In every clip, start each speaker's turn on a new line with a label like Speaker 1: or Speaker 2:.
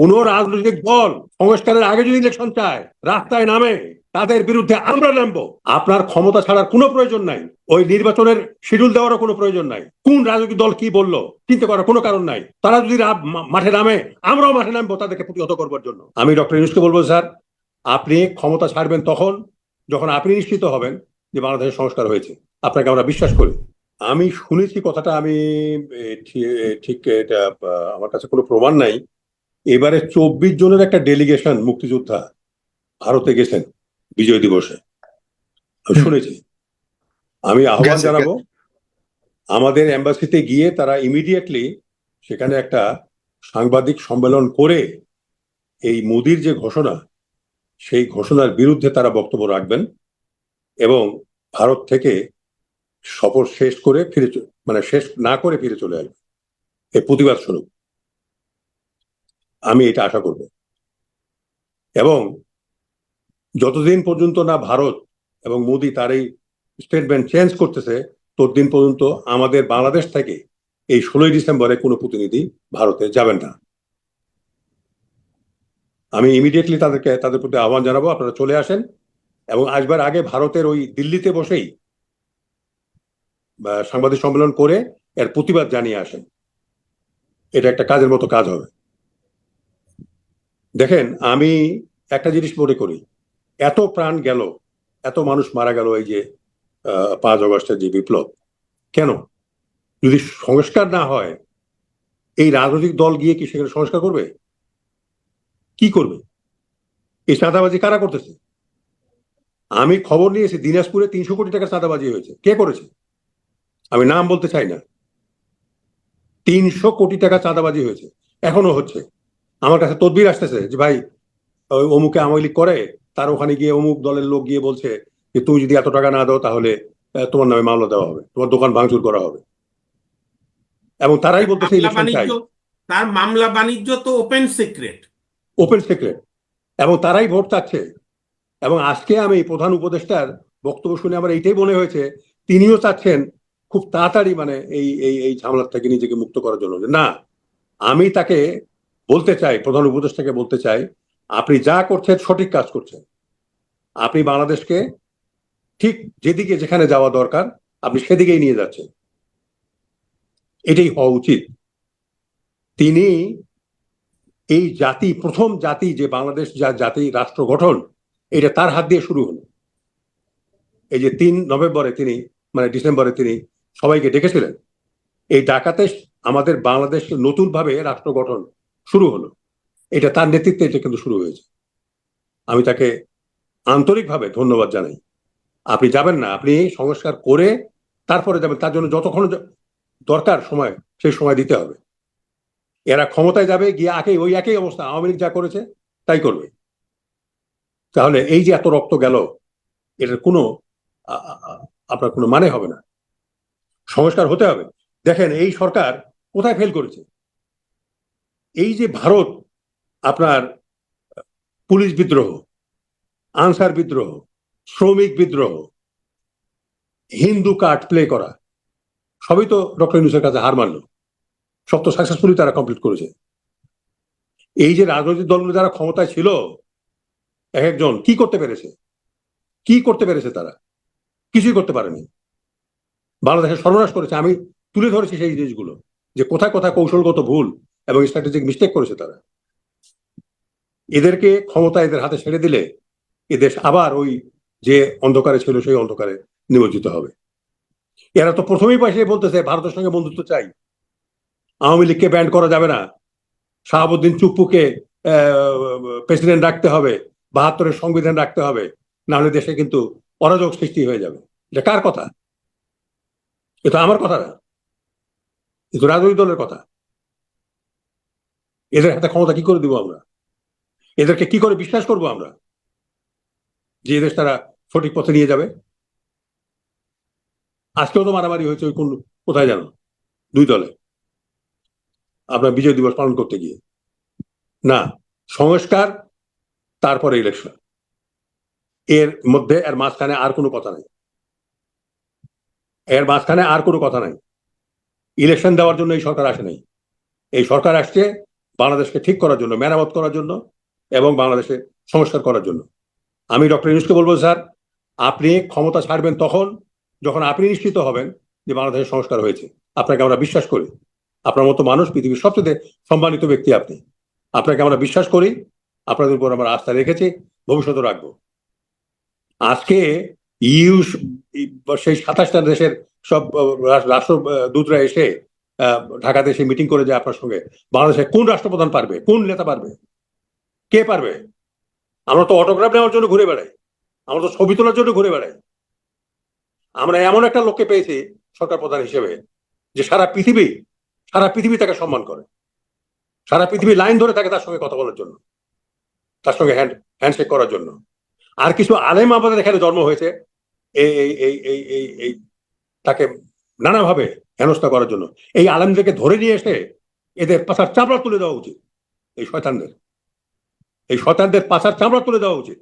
Speaker 1: কোন রাজনৈতিক দল সংস্কারের আগে যদি ইলেকশন চায়, রাস্তায় নামে, তাদের বিরুদ্ধে আমরা নামবো। আপনার ক্ষমতা ছাড়ার কোনো প্রয়োজন নাই। ওই নির্বাচনের শিডিউল দেওয়ারও কোনো প্রয়োজন নাই। কোন রাজনৈতিক দল কি বলল, চিন্তা করার কোনো কারণ নাই। তারা যদি মাঠে নামে, আমরাও মাঠে নামবো তাদেরকে প্রতিহত করবার জন্য। আমি ডক্টর ইউনুসকে বলব, স্যার, আপনি ক্ষমতা ছাড়বেন তখন, যখন আপনি নিশ্চিত হবেন যে বাংলাদেশের সংস্কার হয়েছে। আপনাকে আমরা বিশ্বাস করি। আমি শুনেছি কথাটা, আমি ঠিক এটা আমার কাছে কোনো প্রমাণ নাই। এবারে চব্বিশ জনের একটা ডেলিগেশন মুক্তিযোদ্ধা ভারতে গেছেন বিজয় দিবসে। শুনেছি। আমি আহ্বান জানাব আমাদের এম্বাসিতে গিয়ে তারা ইমিডিয়েটলি সেখানে একটা সাংবাদিক সম্মেলন করে এই মোদির যে ঘোষণা সেই ঘোষণার বিরুদ্ধে তারা বক্তব্য রাখবেন এবং ভারত থেকে সফর শেষ করে ফিরে মানে শেষ না করে ফিরে চলে আসবে এই প্রতিবাদ স্বরূপ। আমি এটা আশা করব। এবং যতদিন পর্যন্ত না ভারত এবং মোদি তার এই স্টেটমেন্ট চেঞ্জ করতেছে, ততদিন পর্যন্ত আমাদের বাংলাদেশ থেকে এই ষোলোই ডিসেম্বরে কোনো প্রতিনিধি ভারতে যাবেন না। আমি ইমিডিয়েটলি তাদেরকে, তাদের প্রতি আহ্বান জানাব, আপনারা চলে আসেন। এবং আসবার আগে ভারতের ওই দিল্লিতে বসেই সাংবাদিক সম্মেলন করে এর প্রতিবাদ জানিয়ে আসেন। এটা একটা কাজের মতো কাজ হবে। দেখেন, আমি একটা জিনিস মনে করি। এত প্রাণ গেল, এত মানুষ মারা গেল এই যে পাঁচ অগস্টের যে বিপ্লব। কেন? যদি সংস্কার না হয়, এই রাজনৈতিক দল গিয়ে কি সেখানে সংস্কার করবে? কি করবে? এই চাঁদাবাজি কারা করতেছে? আমি খবর নিয়েছি, দিনাজপুরে তিনশো কোটি টাকা চাঁদাবাজি হয়েছে। কে করেছে? আমি নাম বলতে চাই না। তিনশো কোটি টাকা চাঁদাবাজি হয়েছে। এখনও হচ্ছে। আমার কাছে তদবির আসতেছে যে ভাই ওই অমুকে আওয়ামী লীগ করে তার ওখানে গিয়ে অমুক দলের লোক গিয়ে বলছে যে তুমি যদি এত টাকা না দাও তাহলে তোমার নামে মামলা দেওয়া হবে তোমার দোকান ভাঙচুর করা হবে। এবং তারাই বলতেছে ইলেকশন চাই।
Speaker 2: তার মামলা বাণিজ্য তো ওপেন সিক্রেট
Speaker 1: ওপেন সিক্রেট এবং তারাই ভোট চাচ্ছে। এবং আজকে আমি প্রধান উপদেষ্টার বক্তব্য শুনে আমার এইটাই মনে হয়েছে তিনিও চাচ্ছেন খুব তাড়াতাড়ি মানে এই এই এই ঝামেলার থেকে নিজেকে মুক্ত করার জন্য। না আমি তাকে বলতে চাই, প্রধান উপদেষ্টাকে বলতে চাই, আপনি যা করছেন সঠিক কাজ করছেন। আপনি বাংলাদেশকে ঠিক যেদিকে যেখানে যাওয়া দরকার, আপনি সেদিকেই নিয়ে যাচ্ছেন। এটাই হওয়া উচিত। তিনি এই জাতি, প্রথম জাতি যে বাংলাদেশ, যা জাতি রাষ্ট্র গঠন, এটা তার হাত দিয়ে শুরু হলো। এই যে তিন নভেম্বরে তিনি মানে ডিসেম্বরে তিনি সবাইকে ডেকেছিলেন, এই ডাকাতে আমাদের বাংলাদেশ নতুনভাবে রাষ্ট্র গঠন শুরু হলো। এটা তার নেতৃত্বে এটা কিন্তু শুরু হয়েছে। আমি তাকে আন্তরিকভাবে ধন্যবাদ জানাই। আপনি যাবেন না, আপনি সংস্কার করে তারপরে যাবেন। তার জন্য যতক্ষণ দরকার সময়, সেই সময় দিতে হবে। এরা ক্ষমতায় যাবে, গিয়ে একই, ওই একই অবস্থা। আওয়ামী লীগ যা করেছে, তাই করবে। তাহলে এই যে এত রক্ত গেল, এটার কোনো আপনার কোনো মানে হবে না। সংস্কার হতে হবে। দেখেন এই সরকার কোথায় ফেল করেছে? এই যে ভারত, আপনার, পুলিশ বিদ্রোহ, আনসার বিদ্রোহ, শ্রমিক বিদ্রোহ, হিন্দু কার্ড প্লে করা, সবই তো ডক্টর ইউনুসের কাছে হার মানলো। সব তো সাকসেসফুলি তারা কমপ্লিট করেছে। এই যে রাজনৈতিক দলগুলো যারা ক্ষমতায় ছিল, এক একজন কি করতে পেরেছে? কি করতে পেরেছে তারা? কিছুই করতে পারেনি। বাংলাদেশের সর্বনাশ করেছে। আমি তুলে ধরেছি সেই জিনিসগুলো, যে কোথায় কোথায় কৌশলগত ভুল এবং স্ট্র্যাটেজিক মিস্টেক করেছে তারা। এদেরকে ক্ষমতা এদের হাতে ছেড়ে দিলে এ দেশ আবার ওই যে অন্ধকারে ছিল সেই অন্ধকারে নিমজ্জিত হবে। এরা তো প্রথমেই পাশে বলতেছে, ভারতের সঙ্গে বন্ধুত্ব চাই। আওয়ামী লীগকে ব্যান্ড করা যাবে না। শাহাবুদ্দিন চুপ্পুকে প্রেসিডেন্ট রাখতে হবে, বাহাত্তরের সংবিধান রাখতে হবে। না হলে দেশে কিন্তু অরাজক সৃষ্টি হয়ে যাবে। এটা কার কথা? এটা আমার কথা না। কিন্তু রাজনৈতিক দলের কথা। এদের হাতে ক্ষমতা কি করে দিব আমরা? এদেরকে কি করে বিশ্বাস করব আমরা? যে এদেশ তারা সঠিক পথে নিয়ে যাবে? আজকেও তো মারামারি হয়েছে ওই কোন, কোথায় জানো? দুই দলে। আপনার বিজয় দিবস পালন করতে গিয়ে। না, সংস্কার, তারপরে ইলেকশন এর মধ্যে, এর মাঝখানে আর কোনো কথা নাই। এর মাঝখানে আর কোনো কথা নাই। ইলেকশন দেওয়ার জন্য এই সরকার আসে নাই। এই সরকার আসছে বাংলাদেশকে ঠিক করার জন্য, মেরামত করার জন্য এবং বাংলাদেশে সংস্কার করার জন্য। আমি ডক্টর ইউনুসকে বলব, স্যার, আপনি ক্ষমতা ছাড়বেন তখন যখন আপনি নিশ্চিত হবেন যে বাংলাদেশের সংস্কার হয়েছে। আপনাকে আমরা বিশ্বাস করি। আপনার মতো মানুষ পৃথিবীর সবচেয়ে সম্মানিত ব্যক্তি আপনি। আপনাকে আমরা বিশ্বাস করি, আপনাদের উপর আমরা আস্থা রেখেছি ভবিষ্যতে রাখব। আজকে ইউ সেই সাতাশটা দেশের সব রাষ্ট্রদূতরা এসে ঢাকাতে এসে মিটিং করে যায় আপনার সঙ্গে বাংলাদেশে কোন রাষ্ট্রপ্রধান পারবে, কোন নেতা পারবে, কে পারবে? আমরা তো অটোগ্রাফ নেওয়ার জন্য ঘুরে বেড়াই, আমরা তো ছবি তোলার জন্য ঘুরে বেড়াই। আমরা এমন একটা লোককে পেয়েছি সরকার প্রধান হিসেবে, যে সারা পৃথিবী সারা পৃথিবী তাকে সম্মান করে। সারা পৃথিবী লাইন ধরে থাকে তার সঙ্গে কথা বলার জন্য, তার সঙ্গে হ্যান্ড হ্যান্ডশেক করার জন্য। আর কিছু আলেম আমাদের এখানে জন্ম হয়েছে এই এই এই এই এই, তাকে নানাভাবে হেনস্থা করার জন্য। এই আলেমদেরকে ধরে নিয়ে এসে এদের পাশার চামড়া তুলে দেওয়া উচিত। এই শয়তানদের। এই শয়তানদের পাশার চামড়া তুলে দেওয়া উচিত।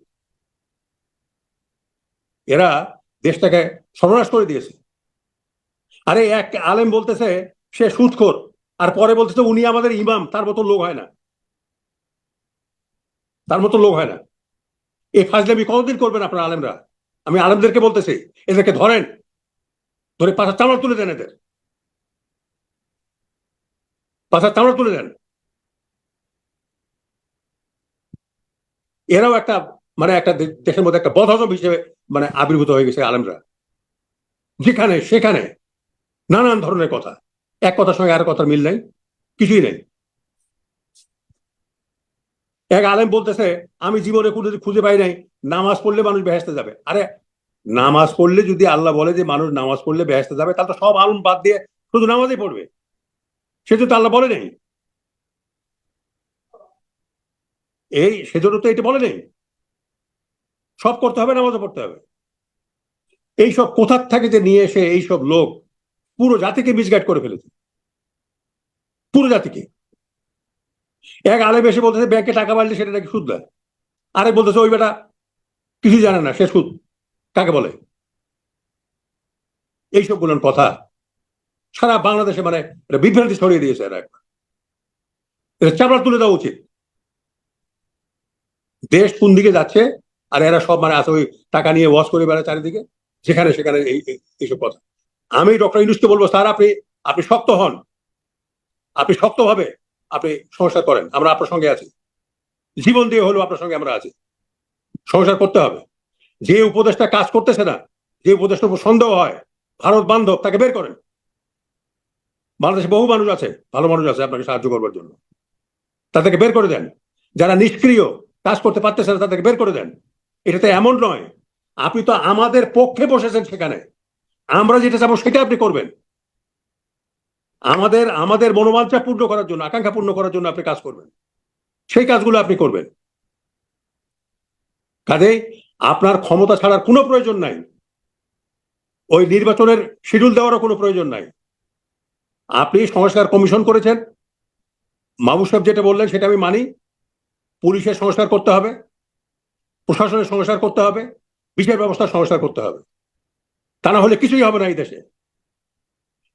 Speaker 1: এরা দেশটাকে সর্বনাশ করে দিয়েছে। আরে এক আলেম বলতেছে, সে সুদখোর। আর পরে বলতেছে, উনি আমাদের ইমাম, তার মতো লোক হয় না। তার মতো লোক হয় না। এই ফাজলামি কতদিন করবেন আপনার আলেমরা? আমি আলেমদেরকে বলতেছি, এদেরকে ধরেন। ধরে পাশার চামড়া তুলে দেন এদের। পাশার চামড়া তুলে দেন। এরাও একটা মানে একটা দেশের মধ্যে একটা বদহজম হিসেবে মানে আবির্ভূত হয়ে গেছে আলেমরা। যেখানে, সেখানে নানান ধরনের কথা। এক কথার সঙ্গে আর কথার মিল নাই, কিছুই নেই। এক আলেম বলতেছে, আমি জীবনে খুঁজে খুঁজে পাই নাই, নামাজ পড়লে মানুষ বেহেস্তে যাবে। আরে নামাজ পড়লে যদি আল্লাহ বলে যে মানুষ নামাজ পড়লে ব্যস্ত যাবে, তাহলে তো সব আলম বাদ দিয়ে শুধু নামাজই পড়বে। সেটা তো আল্লাহ বলে নেই। এই সেজন্য তো এটা বলে নেই। সব করতে হবে, নামাজও পড়তে হবে। এইসব কোথার থেকে যে নিয়ে এসে এইসব লোক পুরো জাতিকে মিসগাইড করে ফেলেছে। পুরো জাতিকে। এক আলেম এসে বলতেছে, ব্যাংকে টাকা বাড়লে সেটা নাকি সুদ দেয়। আরেক বলতেছে, ওই বেটা কিছুই জানে না, সে সুদ। কাকে বলে? এইসবগুলোর কথা সারা বাংলাদেশে মানে একটা বিভ্রান্তি ছড়িয়ে দিয়েছে এরা একবার। এটা চাপড়া তুলে দেওয়া উচিত। দেশ কোন দিকে যাচ্ছে আর এরা সব মানে আছে ওই টাকা নিয়ে ওয়াশ করে বেড়ায় চারিদিকে? যেখানে সেখানে এই, এই- এইসব কথা। আমি ডক্টর ইউনুসকে বলব, স্যার, আপনি আপনি শক্ত হন। আপনি শক্তভাবে আপনি সংস্কার করেন। আমরা আপনার সঙ্গে আছি। জীবন দিয়ে হলেও আপনার সঙ্গে আমরা আছি। সংস্কার করতে হবে। যে উপদেশটা কাজ করতেছে না, যে উপদেশটার উপর সন্দেহ হয়, ভারত বান্ধব, তাকে বের করেন। বাংলাদেশে বহু মানুষ আছে, ভালো মানুষ আছে আপনাকে সাহায্য করবার জন্য। তাদেরকে বের করে দেন। যারা নিষ্ক্রিয়, কাজ করতে পারতেছে না, তাদেরকে বের করে দেন। এটা তো এমন নয়। আপনি তো আমাদের পক্ষে বসেছেন সেখানে। আমরা যেটা চাবো সেটা আপনি করবেন। আমাদের আমাদের মনোবাঞ্ছা পূর্ণ করার জন্য, আকাঙ্ক্ষা পূর্ণ করার জন্য আপনি কাজ করবেন। সেই কাজগুলো আপনি করবেন। কাজেই আপনার ক্ষমতা ছাড়ার কোনো প্রয়োজন নাই। ওই নির্বাচনের শিডিউল দেওয়ারও কোনো প্রয়োজন নাই। আপনি সংস্কার কমিশন করেছেন। মাহবুব সাহেব যেটা বললেন সেটা আমি মানি। পুলিশের সংস্কার করতে হবে। প্রশাসনের সংস্কার করতে হবে। বিচার ব্যবস্থার সংস্কার করতে হবে। তা না হলে কিছুই হবে না এই দেশে।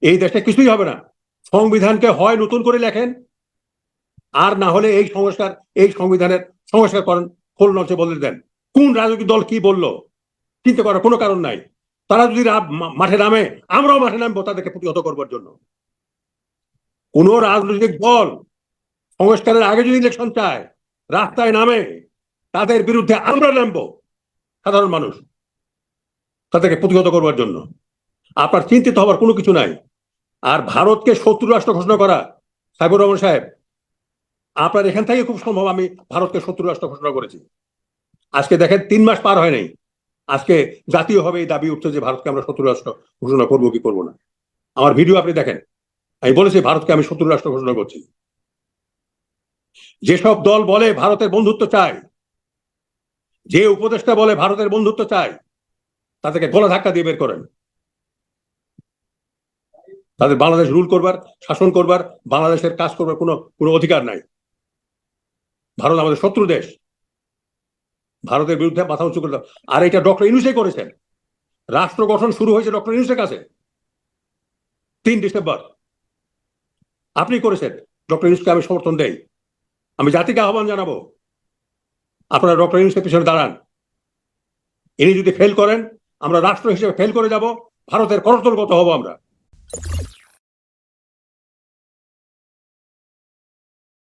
Speaker 1: এই দেশে কিছুই হবে না। সংবিধানকে হয় নতুন করে লেখেন। আর না হলে এই সংস্কার এই সংবিধানের সংস্কার করেন খোল নচে বলে দেন। কোন রাজনৈতিক দল কি বলল? চিন্তা করার কোনো কারণ নাই। তারা যদি মাঠে নামে, আমরাও মাঠে নামবো তাদেরকে প্রতিহত করবার জন্য। কোন রাজনৈতিক দল সংস্কারের আগে যদি ইলেকশন চায়, রাস্তায় নামে, তাদের বিরুদ্ধে আমরা নামবো, সাধারণ মানুষ, তাদেরকে প্রতিহত করবার জন্য। আপনার চিন্তিত হবার কোনো কিছু নাই। আর ভারতকে শত্রু রাষ্ট্র ঘোষণা করা, সাইবুর রহমান সাহেব, আপনার এখান থেকে খুব সম্ভব আমি ভারতকে শত্রু রাষ্ট্র ঘোষণা করেছি। আজকে দেখেন তিন মাস পার হয় নাই। আজকে জাতীয়ভাবে এই দাবি উঠছে যে ভারতকে আমরা শত্রু রাষ্ট্র ঘোষণা করব কি করব না। আমার ভিডিও আপনি দেখেন। আমি বলেছি ভারতকে আমি শত্রু রাষ্ট্র ঘোষণা করছি। যেসব দল বলে ভারতের বন্ধুত্ব চায় যে উপদেষ্টা বলে ভারতের বন্ধুত্ব চায় তাদেরকে গলা ধাক্কা দিয়ে বের করেন। তাদের বাংলাদেশ রুল করবার, শাসন করবার, বাংলাদেশের কাজ করবার কোনো কোনো অধিকার নাই। ভারত আমাদের শত্রু দেশ। ভারতের বিরুদ্ধে মাথা উঁচু করে আর এটা ডক্টর ইনুসে করেছেন। রাষ্ট্র গঠন শুরু হয়েছে ডক্টর ইনুসের কাছে। তিন ডিসেম্বর। আপনি করেছেন। ডক্টর ইনুসকে আমি সমর্থন দেই। আমি জাতিকে আহ্বান জানাব। আপনারা ডক্টর ইউনুসের পিছনে দাঁড়ান। ইনি যদি ফেল করেন, আমরা রাষ্ট্র হিসেবে ফেল করে যাব। ভারতের করতলগত হব আমরা।